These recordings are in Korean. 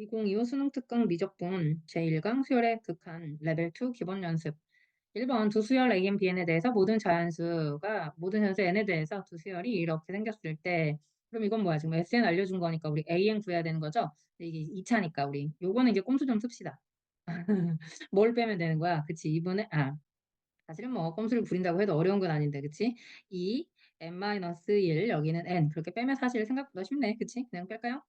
2025 수능 특강 미적분 제1강 수열의 극한 레벨 2 기본 연습 1번 두 수열 A, N, Bn에 대해서 모든 자연수가 모든 현수 N에 대해서 두 수열이 이렇게 생겼을 때 그럼 이건 뭐야 지금 SN 알려준 거니까 우리 AN 구해야 되는 거죠? 이게 2차니까 우리 요거는 이제 꼼수 좀 씁시다. 뭘 빼면 되는 거야? 그치 2분의 아 사실은 뭐 꼼수를 부린다고 해도 어려운 건 아닌데 그치? 2 n-1 여기는 n 그렇게 빼면 사실 생각보다 쉽네 그치? 그냥 뺄까요?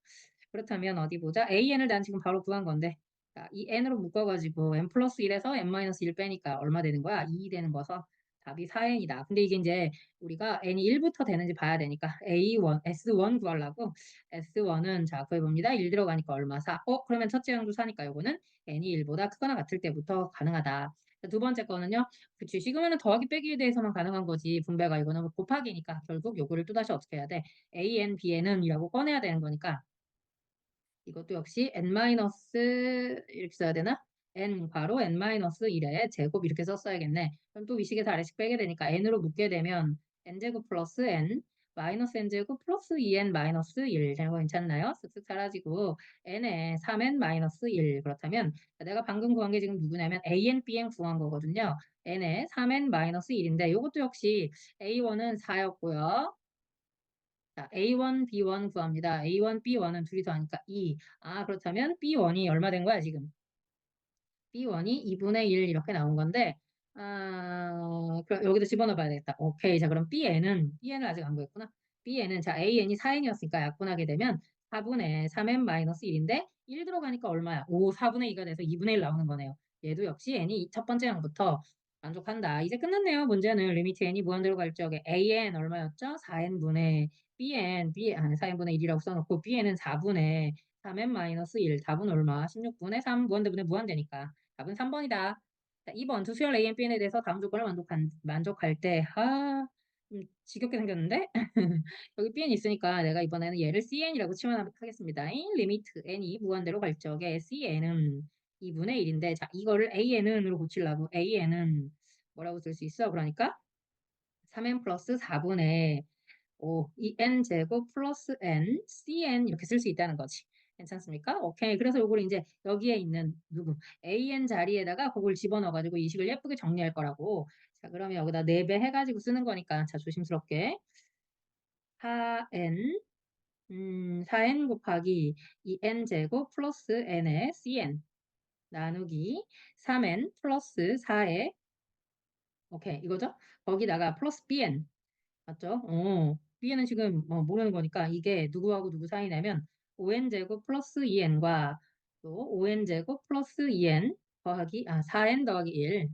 그렇다면 어디 보자. AN을 난 지금 바로 구한 건데 자, 이 N으로 묶어가지고 N 플러스 1에서 N-1 빼니까 얼마 되는 거야? 2 되는 거서 답이 4N이다. 근데 이게 이제 우리가 N이 1부터 되는지 봐야 되니까 A1, S1 구하려고 S1은 자 구해봅니다. 1 들어가니까 얼마? 4. 어? 그러면 첫째 항도 4니까 요거는 N이 1보다 크거나 같을 때부터 가능하다. 두 번째 거는요. 그치. 시그마는 더하기 빼기에 대해서만 가능한 거지. 분배가 이거는 곱하기니까 결국 요거를 또다시 어떻게 해야 돼? A, N, B, N은 이라고 꺼내야 되는 거니까 이것도 역시 n 이렇게 써야 되나? n 바로 n-1의 제곱 이렇게 썼어야겠네. 그럼 또 위식에서 아래식 빼게 되니까 n으로 묶게 되면 n제곱 플러스 n 마이너스 n제곱 플러스 2n 마이너스 1 되는 거 괜찮나요? 쓱쓱 사라지고 n에 3n 마이너스 1 그렇다면 내가 방금 구한 게 지금 누구냐면 an, bn 구한 거거든요. n에 3n 마이너스 1인데 이것도 역시 a1은 4였고요. 자, A1, B1 구합니다. A1, B1은 둘이서 하니까 2. 아, 그렇다면 B1이 얼마 된 거야, 지금? B1이 2분의 1 이렇게 나온 건데, 아, 그럼 여기도 집어넣어 봐야 되겠다. 오케이. 자, 그럼 Bn은, Bn을 아직 안 구했구나. Bn은, 자, AN이 4N이었으니까 약분하게 되면 4분의 3N-1인데, 1 들어가니까 얼마야? 5, 4분의 2가 돼서 2분의 1 나오는 거네요. 얘도 역시 N이 첫 번째 항부터 만족한다. 이제 끝났네요. 문제는 리미트 N이 무한대로 갈 적에 AN 얼마였죠? 4N분의 Bn, B, 아, 4n분의 1이라고 써놓고 Bn은 4분의 3n 마이너스 1. 답은 얼마? 16분의 3 무한대분의 무한대니까. 답은 3번이다. 자, 2번 두 수열 A, n, Bn에 대해서 다음 조건을 만족한, 만족할 때 아, 좀 지겹게 생겼는데? 여기 Bn 있으니까 내가 이번에는 얘를 Cn이라고 치환하겠습니다. 리미트 n이 무한대로 갈 적에 Cn은 2분의 1인데 자 이거를 AN은으로 고치려고 AN은 뭐라고 쓸 수 있어? 그러니까 3n 플러스 4분의 5, 이 n 제곱 플러스 n, cn 이렇게 쓸 수 있다는 거지. 괜찮습니까? 오케이. 그래서 요걸 이제 여기에 있는 누구 an 자리에다가 그걸 집어넣어가지고 이 식을 예쁘게 정리할 거라고. 자, 그러면 여기다 4배 해가지고 쓰는 거니까 자 조심스럽게 4n 음, 4n 곱하기 이 n 제곱 플러스 n의 cn 나누기 3n 플러스 4의 오케이 이거죠? 거기다가 플러스 bn 맞죠? 어. B는 지금 뭐 모르는 거니까 이게 누구하고 누구 사이냐면 5n제곱 플러스 2n과 또 5n제곱 플러스 2n 더하기 아 4n 더하기 1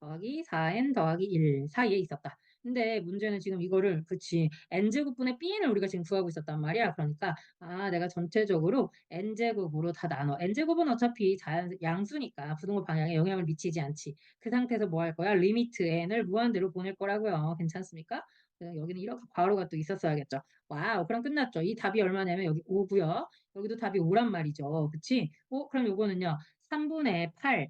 더하기 4n 더하기 1 사이에 있었다. 근데 문제는 지금 이거를 그치 n제곱분의 bn을 우리가 지금 구하고 있었단 말이야. 그러니까 아 내가 전체적으로 n제곱으로 다 나눠. n제곱은 어차피 자연 양수니까 부등호 방향에 영향을 미치지 않지. 그 상태에서 뭐 할 거야? 리미트 n을 무한대로 보낼 거라고요. 괜찮습니까? 여기는 이렇게 괄호가 또 있었어야겠죠. 와우, 그럼 끝났죠. 이 답이 얼마냐면 여기 5고요. 여기도 답이 5란 말이죠. 그치? 어, 그럼 요거는요. 3분의 8.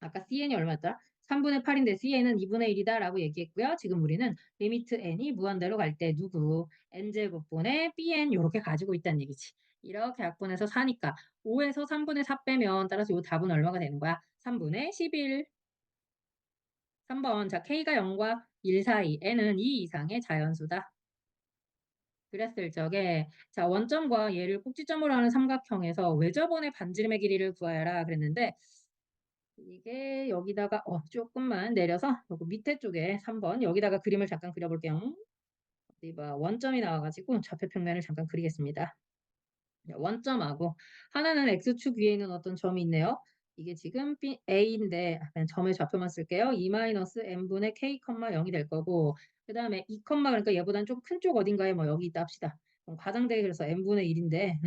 아까 CN이 얼마였더라? 3분의 8인데 CN은 2분의 1이다 라고 얘기했고요. 지금 우리는 리미트 n이 무한대로 갈 때 누구? n제곱분의 bn 이렇게 가지고 있다는 얘기지. 이렇게 약분해서 4니까 5에서 3분의 4 빼면 따라서 이 답은 얼마가 되는 거야? 3분의 11. 3번 자 K가 0과 1 사이 n은 2 이상의 자연수다. 그랬을 적에 자 원점과 얘를 꼭지점으로 하는 삼각형에서 외접원의 반지름의 길이를 구하여라 그랬는데 이게 여기다가 어 조금만 내려서 요거 밑에 쪽에 3번 여기다가 그림을 잠깐 그려볼게요. 어디 봐 원점이 나와가지고 좌표 평면을 잠깐 그리겠습니다. 원점하고 하나는 x축 위에 있는 어떤 점이 있네요. 이게 지금 A인데 그냥 점의 좌표만 쓸게요. 2-n분의 k, 0이 될 거고 그 다음에 2, 그러니까 얘보다는 좀 큰 쪽 어딘가에 뭐 여기 있다 합시다. 과장되게 그래서 n분의 1인데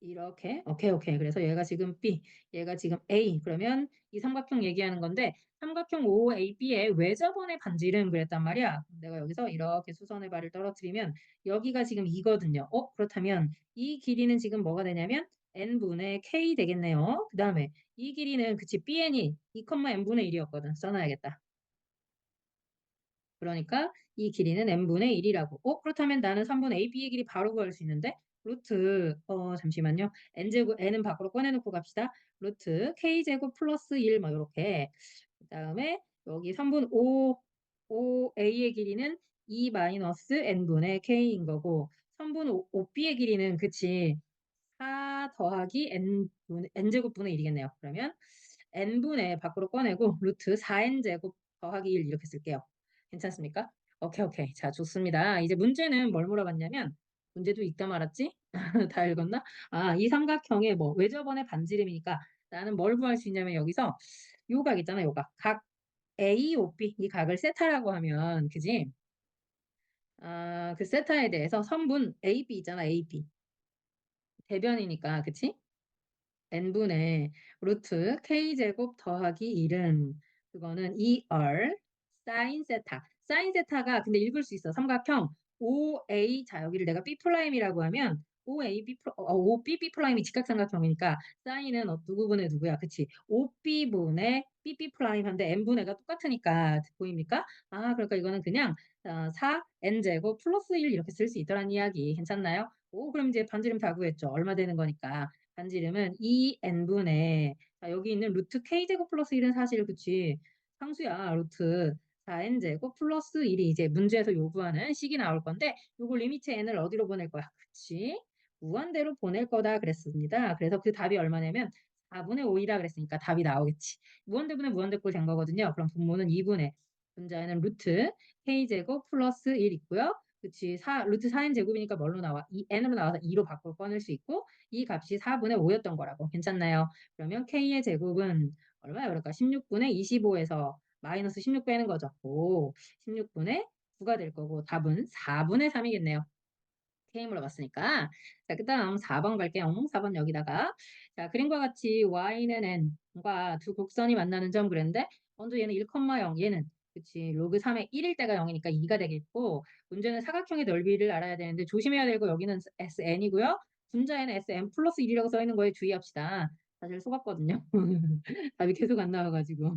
이렇게 오케이 오케이 그래서 얘가 지금 B 얘가 지금 A 그러면 이 삼각형 얘기하는 건데 삼각형 OAB의 외접원의 반지름 그랬단 말이야 내가 여기서 이렇게 수선의 발을 떨어뜨리면 여기가 지금 이거든요 어 그렇다면 이 길이는 지금 뭐가 되냐면 n분의 k 되겠네요. 그 다음에 이 길이는 그치 bn이 2,n분의 1이었거든. 써놔야겠다. 그러니까 이 길이는 n분의 1이라고. 어? 그렇다면 나는 3분의 a, b의 길이 바로 구할 수 있는데 루트 어 잠시만요. n제곱 n은 밖으로 꺼내 놓고 갑시다. 루트 k제곱 플러스 1뭐 요렇게. 그다음에 여기 3분 5 5a의 길이는 2 마이너스 n분의 k인 거고 3분 5 5b의 길이는 그치 4 더하기 n 분 n제곱분의 1이겠네요. 그러면 n분의 밖으로 꺼내고 루트 4n제곱 더하기 1 이렇게 쓸게요. 괜찮습니까? 오케이, 오케이. 자, 좋습니다. 이제 문제는 뭘 물어봤냐면 문제도 읽다 말았지? 다 읽었나? 아, 이 삼각형의 뭐 외접원의 반지름이니까 나는 뭘 구할 수 있냐면 여기서 요각 있잖아, 요 각. 각 A, O, B 이 각을 세타라고 하면 그지? 아, 그 세타에 대해서 선분 AB 있잖아, AB. 대변이니까 그치? n분의 루트 k제곱 더하기 1은 그거는 2R 사인 세타. 사인 세타가 근데 읽을 수 있어. 삼각형 OA 자 여기를 내가 B'이라고 하면 OA B 어, OB B'이 직각삼각형이니까 사인은 어, 누구 분의 누구야? 그치? OB분의 BB'한데 n분의가 똑같으니까 보입니까? 아 그러니까 이거는 그냥 어, 4n제곱 플러스 1 이렇게 쓸 수 있더란 이야기 괜찮나요? 오 그럼 이제 반지름 다 구했죠. 얼마 되는 거니까. 반지름은 2n분의 자, 여기 있는 루트 k제곱 플러스 1은 사실 그치 상수야 루트 4n제곱 플러스 1이 이제 문제에서 요구하는 식이 나올 건데 요걸 리미트 n을 어디로 보낼 거야 그치 무한대로 보낼 거다 그랬습니다 그래서 그 답이 얼마냐면 4분의 5이라 그랬으니까 답이 나오겠지 무한대분의 무한대꼴 된 거거든요 그럼 분모는 2분의 분자에는 루트 k제곱 플러스 1 있고요 그치 4 루트 4n 제곱이니까 뭘로 나와? 2, n으로 나와서 2로 바꿔 꺼낼 수 있고 이 값이 4분의 5였던 거라고. 괜찮나요? 그러면 k의 제곱은 얼마야 그럴까? 16분의 25에서 마이너스 16 빼는 거죠. 오, 16분의 9가 될 거고 답은 4분의 3이겠네요. K 물어봤으니까. 자, 그 다음 4번 갈게요. 4번 여기다가. 자, 그림과 같이 y는 n과 두 곡선이 만나는 점 그랬는데 먼저 얘는 1,0 얘는 그치 로그 3의 1일 때가 0이니까 2가 되겠고 문제는 사각형의 넓이를 알아야 되는데 조심해야 되고 여기는 SN이고요. 분자에는 SM 플러스 1이라고 써 있는 거에 주의합시다. 사실 속았거든요. 답이 계속 안 나와가지고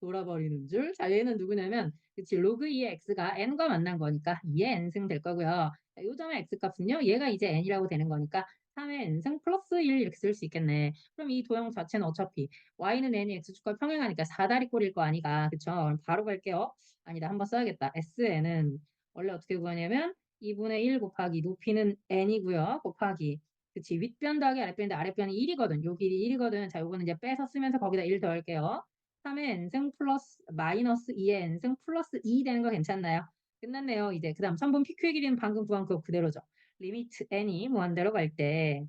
돌아버리는 줄. 자, 얘는 누구냐면 그치 로그 2의 x가 n과 만난 거니까 2의 n승 될 거고요. 자, 요 점의 x값은요. 얘가 이제 n이라고 되는 거니까 3의 n승 플러스 1 이렇게 쓸 수 있겠네. 그럼 이 도형 자체는 어차피 y는 n이 x축과 평행하니까 4다리 꼴일 거 아니가. 그쵸? 바로 갈게요. 아니다. 한번 써야겠다. sn은 원래 어떻게 구하냐면 2분의 1 곱하기 높이는 n이고요. 곱하기 그치 윗변 더하기 아랫변인데 아랫변이 1이거든. 요 길이 1이거든. 자 요거는 이제 빼서 쓰면서 거기다 1 더할게요. 3의 n승 플러스 마이너스 2의 n승 플러스 2 되는 거 괜찮나요? 끝났네요. 이제 그 다음 3번 PQ의 길이는 방금 구한 그거 그대로죠. 리미트 n이 무한대로 갈 때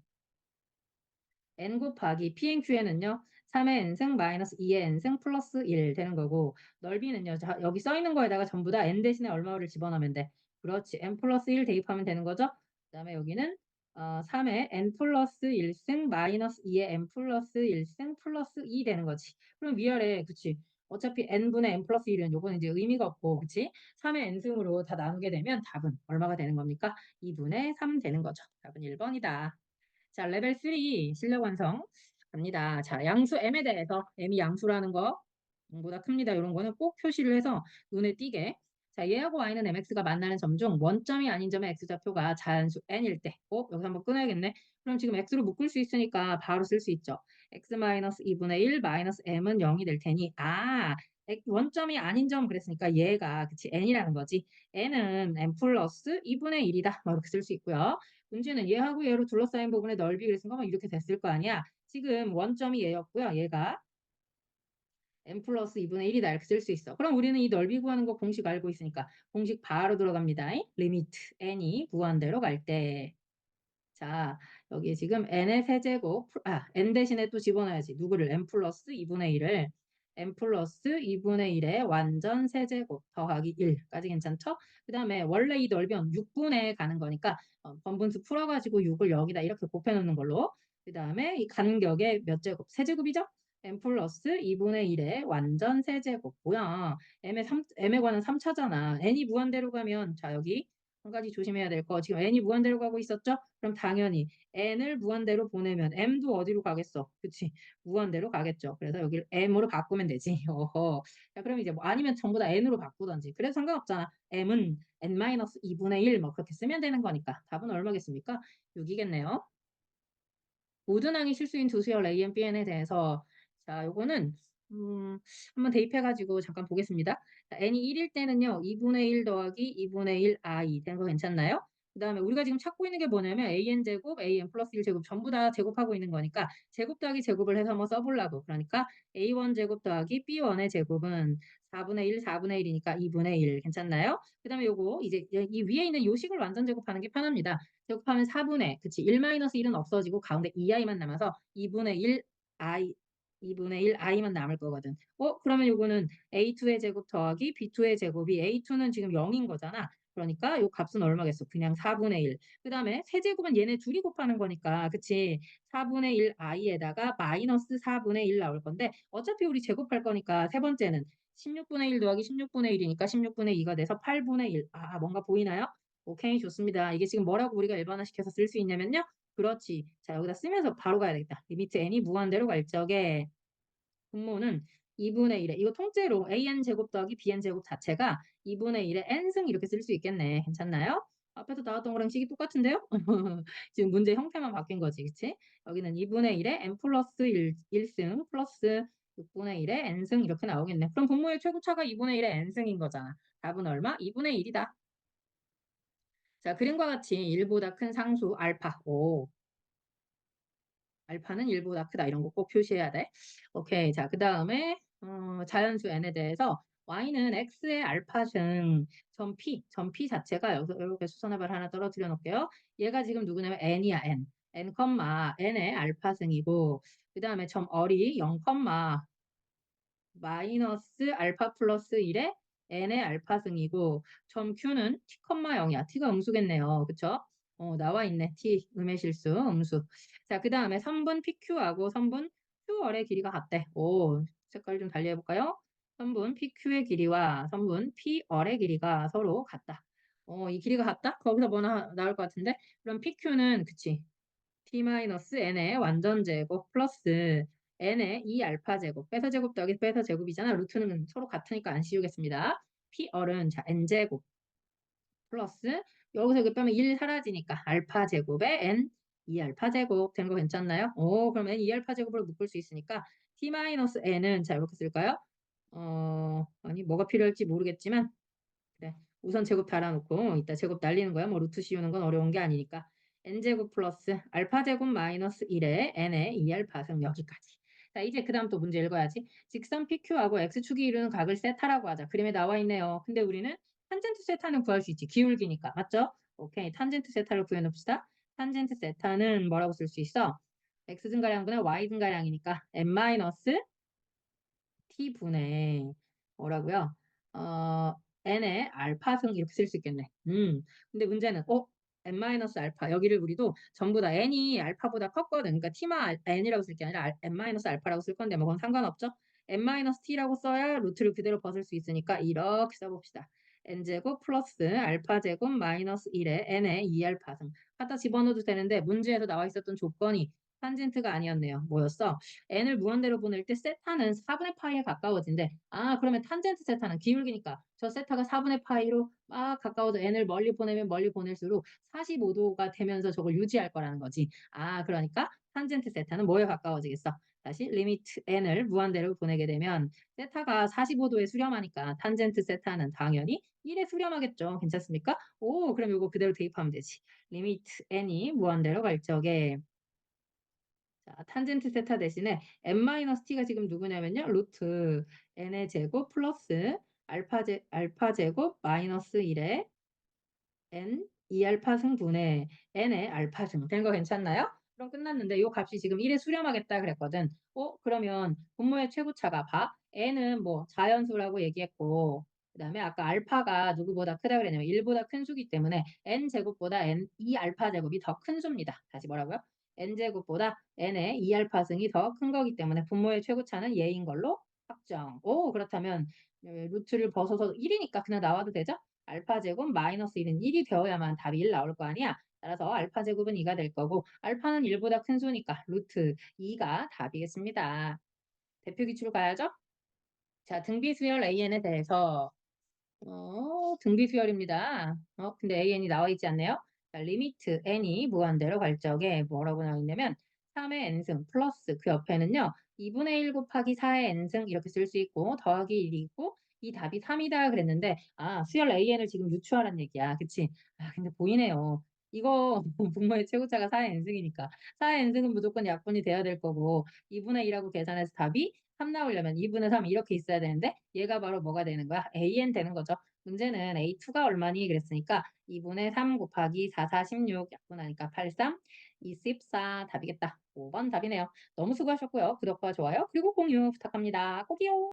n 곱하기 pnq에는요. 3의 n승 마이너스 2의 n승 플러스 1 되는 거고 넓이는요. 자, 여기 써 있는 거에다가 전부 다 n 대신에 얼마를 집어넣으면 돼. 그렇지. n 플러스 1 대입하면 되는 거죠. 그 다음에 여기는 어, 3의 n 플러스 1승 마이너스 2의 n 플러스 1승 플러스 2 되는 거지. 그럼 위아래 그치. 어차피 n분의 n 플러스 1은 요거는 이제 의미가 없고 그치? 3의 n승으로 다 나누게 되면 답은 얼마가 되는 겁니까? 2분의 3 되는 거죠. 답은 1번이다. 자, 레벨 3 실력 완성 갑니다. 자, 양수 m에 대해서 m이 양수라는 거 보다 큽니다. 이런 거는 꼭 표시를 해서 눈에 띄게 자, 얘하고 y는 mx가 만나는 점 중 원점이 아닌 점의 x좌표가 자연수 n일 때, 어? 여기서 한번 끊어야겠네. 그럼 지금 x로 묶을 수 있으니까 바로 쓸 수 있죠. x-2분의 1 마이너스 m은 0이 될 테니 아, 원점이 아닌 점 그랬으니까 얘가 그치 n이라는 거지. n은 n 플러스 2분의 1이다. 뭐 이렇게 쓸 수 있고요. 문제는 얘하고 얘로 둘러싸인 부분의 넓이 그랬으니까 뭐 이렇게 됐을 거 아니야. 지금 원점이 얘였고요. 얘가 n 플러스 2분의 1이다 이렇게 쓸 수 있어. 그럼 우리는 이 넓이 구하는 거 공식 알고 있으니까 공식 바로 들어갑니다. 리미트 n이 무한대로 갈 때. 자, 여기 지금 n의 세제곱, 아, n 대신에 또 집어넣어야지. 누구를? n 플러스 2분의 1을 n 플러스 2분의 1의 완전 세제곱 더하기 1까지 괜찮죠? 그 다음에 원래 이 넓이는 6분의 가는 거니까 어, 번분수 풀어가지고 6을 여기다 이렇게 곱해놓는 걸로 그 다음에 이 간격의 몇 제곱? 세제곱이죠? N 플러스 2분의 1의 완전 세제곱. 뭐야? m에, 3, m에 관한 3차잖아. n이 무한대로 가면 자 여기 한 가지 조심해야 될 거 지금 n이 무한대로 가고 있었죠? 그럼 당연히 n을 무한대로 보내면 m도 어디로 가겠어? 그치? 무한대로 가겠죠. 그래서 여기를 m으로 바꾸면 되지. 어허. 자, 그럼 이제 뭐 아니면 전부 다 n으로 바꾸던지. 그래도 상관없잖아. m은 n-2분의 1 뭐 그렇게 쓰면 되는 거니까. 답은 얼마겠습니까? 6이겠네요. 모든 항이 실수인 두 수열 A, N, B, N에 대해서 자, 요거는 음, 한번 대입해 가지고 잠깐 보겠습니다. 자, n이 1일 때는요. 2분의 1 더하기 2분의 1 i 된거 괜찮나요? 그 다음에 우리가 지금 찾고 있는 게 뭐냐면 an 제곱, an 플러스 1 제곱 전부 다 제곱하고 있는 거니까 제곱 더하기 제곱을 해서 한번 써보려고. 그러니까 a1 제곱 더하기 b1의 제곱은 4분의 1, 4분의 1이니까 2분의 1 괜찮나요? 그 다음에 요거 이제 이 위에 있는 요식을 완전 제곱하는 게 편합니다. 제곱하면 4분의 그치 1-1은 없어지고 가운데 2i만 남아서 2분의 1 i 2분의 1 i만 남을 거거든. 어 그러면 요거는 a2의 제곱 더하기 b2의 제곱이 a2는 지금 0인 거잖아. 그러니까 요 값은 얼마겠어? 그냥 4분의 1. 그 다음에 세제곱은 얘네 둘이 곱하는 거니까 그치? 4분의 1 i에다가 마이너스 4분의 1 나올 건데 어차피 우리 제곱할 거니까 세 번째는 16분의 1 더하기 16분의 1이니까 16분의 2가 돼서 8분의 1. 아 뭔가 보이나요? 오케이 좋습니다. 이게 지금 뭐라고 우리가 일반화시켜서 쓸 수 있냐면요. 그렇지. 자 여기다 쓰면서 바로 가야 되겠다. 리미트 n이 무한대로 갈 적에 분모는 2분의 1에 이거 통째로 an 제곱 더하기 bn 제곱 자체가 2분의 1에 n승 이렇게 쓸 수 있겠네. 괜찮나요? 앞에서 나왔던 거랑 식이 똑같은데요? 지금 문제 형태만 바뀐 거지, 그치? 여기는 2분의 1에 n 플러스 1, 1승 플러스 6분의 1에 n승 이렇게 나오겠네. 그럼 분모의 최고차가 2분의 1에 n승인 거잖아. 답은 얼마? 2분의 1이다. 자, 그림과 같이 1보다 큰 상수 알파. 오. 알파는 1보다 크다. 이런 거 꼭 표시해야 돼. 오케이. 자, 그 다음에 어, 자연수 n에 대해서 y는 x의 알파승 점 p, 점 p 자체가 여기서 이렇게 수선합을 하나 떨어뜨려 놓을게요. 얘가 지금 누구냐면 n이야, n. n, n의 알파승이고 그 다음에 점 어리 0, 마이너스 알파 플러스 1의 n의 알파승이고 점 q는 t, 0이야. t가 음수겠네요. 그쵸? 어, 나와 있네. t 음의 실수 음수. 자, 그 다음에 선분 pq하고 선분 q월의 길이가 같대. 오, 색깔 좀 달리 해볼까요? 선분 pq의 길이와 선분 p월의 길이가 서로 같다. 어, 이 길이가 같다? 거기서 뭐 나, 나올 것 같은데? 그럼 pq는 그치. t-n의 완전 제곱 플러스 n의 2 알파 제곱, 빼서 제곱 더하기 빼서 제곱이잖아. 루트는 서로 같으니까 안 씌우겠습니다. pR은 자 n제곱 플러스 여기서 이거 빼면 1 사라지니까 알파 제곱에 n 2 알파 제곱 되는 거 괜찮나요? 오 그럼 n 2 알파 제곱으로 묶을 수 있으니까 t-n은 자 이렇게 쓸까요? 어 아니 뭐가 필요할지 모르겠지만 그래 우선 제곱 달아놓고 이따 제곱 날리는 거야. 뭐 루트 씌우는 건 어려운 게 아니니까 n제곱 플러스 알파 제곱 마이너스 1에 n의 2알파승 여기까지. 자, 이제 그 다음 또 문제 읽어야지. 직선 PQ하고 X축이 이루는 각을 세타라고 하자. 그림에 나와 있네요. 근데 우리는 탄젠트 세타는 구할 수 있지. 기울기니까. 맞죠? 오케이. 탄젠트 세타를 구해놓읍시다. 탄젠트 세타는 뭐라고 쓸 수 있어? X 증가량분의 Y 증가량이니까 n-t분의 뭐라고요? 어, n의 알파승 이렇게 쓸 수 있겠네. 음. 근데 문제는 어? N-알파 여기를 우리도 전부 다 n이 알파보다 컸거든. 그러니까 t마 n이라고 쓸 게 아니라 n-알파라고 쓸 건데 뭐 그건 상관없죠. n-t라고 써야 루트를 그대로 벗을 수 있으니까 이렇게 써봅시다. n제곱 플러스 알파제곱 마이너스 1에 n의 2알파승 갖다 집어넣어도 되는데 문제에서 나와 있었던 조건이 탄젠트가 아니었네요. 뭐였어? n을 무한대로 보낼 때 세타는 4분의 파이에 가까워진대. 아 그러면 탄젠트 세타는 기울기니까 저 세타가 4분의 파이로 막 가까워져 n을 멀리 보내면 멀리 보낼수록 45도가 되면서 저걸 유지할 거라는 거지. 아 그러니까 탄젠트 세타는 뭐에 가까워지겠어? 다시 리미트 n을 무한대로 보내게 되면 세타가 45도에 수렴하니까 탄젠트 세타는 당연히 1에 수렴하겠죠. 괜찮습니까? 오 그럼 이거 그대로 대입하면 되지. 리미트 n이 무한대로 갈 적에 자, 탄젠트 세타 대신에 n-t가 지금 누구냐면요. 루트 n의 제곱 플러스 알파, 제, 알파 제곱 마이너스 1에 n 2알파 승분의 n의 알파 승. 된 거 괜찮나요? 그럼 끝났는데 이 값이 지금 1에 수렴하겠다 그랬거든. 어? 그러면 분모의 최고차가 봐. n은 뭐 자연수라고 얘기했고 그 다음에 아까 알파가 누구보다 크다 그랬냐면 1보다 큰 수기 때문에 n제곱보다 n 2알파 제곱이 더 큰 수입니다. 다시 뭐라고요? N제곱보다 n의 2알파승이 더 큰 거기 때문에 분모의 최고차는 예인 걸로 확정. 오 그렇다면 루트를 벗어서 1이니까 그냥 나와도 되죠? 알파 제곱 마이너스 1은 1이 되어야만 답이 1 나올 거 아니야. 따라서 알파 제곱은 2가 될 거고 알파는 1보다 큰 수니까 루트 2가 답이겠습니다. 대표 기출 가야죠? 자, 등비 수열 AN에 대해서 어, 등비 수열입니다. 어, 근데 AN이 나와 있지 않네요. 자, 리미트 n이 무한대로 갈 적에 뭐라고 나와 있냐면 3의 n승 플러스 그 옆에는요. 2분의 1 곱하기 4의 n승 이렇게 쓸 수 있고 더하기 1이 있고 이 답이 3이다 그랬는데 아 수열 AN을 지금 유추하란 얘기야. 그치? 아 근데 보이네요. 이거 분모의 최고차가 4의 n승이니까 4의 n승은 무조건 약분이 돼야 될 거고 2분의 1하고 계산해서 답이 3 나오려면 2분의 3 이렇게 있어야 되는데 얘가 바로 뭐가 되는 거야? AN 되는 거죠. 문제는 A2가 얼마니? 그랬으니까 2분의 3 곱하기 4, 4, 16 약분하니까 83, 24 답이겠다. 5번 답이네요. 너무 수고하셨고요. 구독과 좋아요 그리고 공유 부탁합니다. 꼭이요.